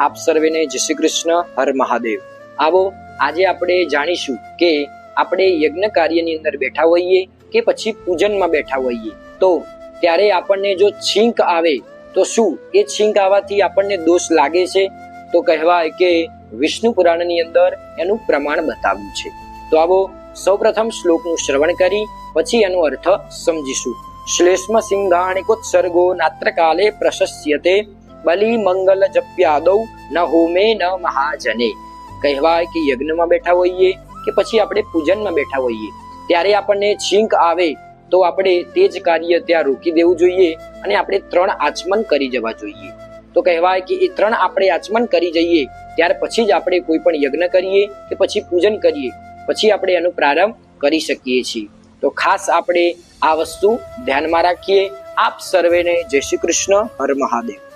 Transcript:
આપ સર્વેને જય શ્રી કૃષ્ણ, હર મહાદેવ. આવો, આજે આપણે જાણીશું કે આપણે યજ્ઞ કાર્યની અંદર બેઠા હોઈએ કે પછી પૂજનમાં બેઠા હોઈએ. તો ત્યારે આપણને જો છીંક આવે, તો શું? એ છીંક આવવાથી આપણને દોષ લાગે છે? તો કહેવાય કે વિષ્ણુ પુરાણની અંદર એનું પ્રમાણ બતાવ્યું છે. તો આવો, સૌપ્રથમ શ્લોકનું શ્રવણ કરી, પછી એનો અર્થ સમજીશું. શ્લેષ્મ સિંહાણિકોત્સર્ગો નાત્રકાલે પ્રશસ્યતે બલિ મંગલ જપ્યાદૌ ન હોમે ન મહાજને. કહેવાય કે યજ્ઞમાં બેઠા હોઈએ કે પછી આપણે પૂજનમાં બેઠા હોઈએ. ત્યારે આપણને છીંક આવે તો આપણે તે જ કાર્ય ત્યાં રોકી દેવું જોઈએ અને આપણે ત્રણ આચમન કરી જવા જોઈએ. તો કહેવાય કે એ ત્રણ આપણે આચમન કરી જઈએ, ત્યાર પછી જ આપણે કોઈ પણ યજ્ઞ કરીએ કે પછી પૂજન કરીએ, પછી આપણે એનો પ્રારંભ કરી શકીએ છીએ. તો ખાસ આપણે આ વસ્તુ ધ્યાનમાં રાખીએ. આપ સર્વેને જય શ્રી કૃષ્ણ, હર મહાદેવ.